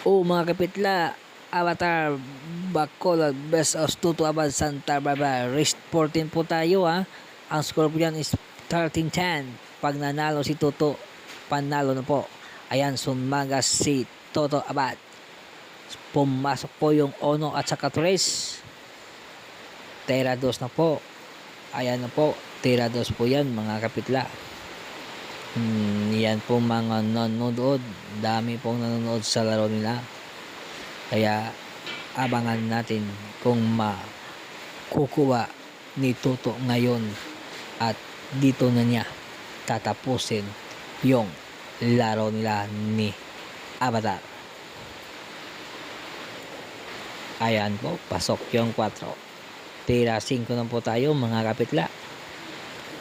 O mga kapitla, Avatar Bacolod Best of Tuto Abad Santa Barbara. Race 14 po tayo ha. Ang yan is 13-10. Pag nanalo si Toto, panalo na po. Ayan, sumagas si Toto Abad. Pumasok po yung Ono at saka Tres. Tera dos na po. Ayan na po. Tera dos po yan mga kapitla. Hmm, yan po mga nanonood. Dami pong nanonood sa laro nila. Kaya abangan natin kung makukuha ni Toto ngayon at dito na niya tatapusin yung laro nila ni Avatar. Ayan po, pasok yung 4. Tira 5 na po tayo mga kapitla.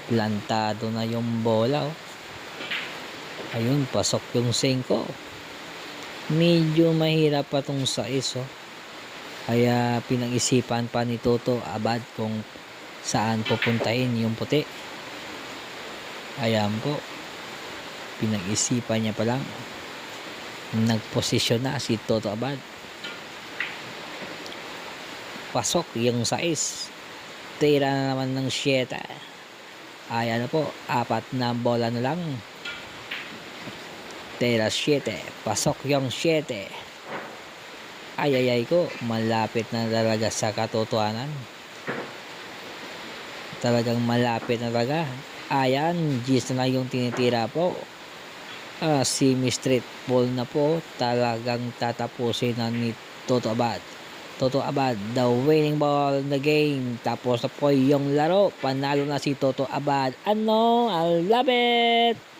Plantado na yung bola. Oh. Ayun, pasok yung 5 medyo mahirap pa tong sais oh. Kaya pinag-isipan pa ni Toto Abad kung saan pupuntahin yung puti. Ayan po. Pinag-isipan niya pa lang. Nagposisyon na si Toto Abad. Pasok yung sais. Tira na naman ng 7. Ayan na po. Apat na bola na lang. Tera 7. Pasok yung 7. Ay ay ay ko. Malapit na talaga sa katotohanan. Talagang malapit na talaga. Ayan. Gis na yung tinitira po. Ah, si Street Ball na po. Talagang tatapusin na ni Toto Abad. Toto Abad, the winning ball in the game. Tapos na po yung laro. Panalo na si Toto Abad. Ano? I love it!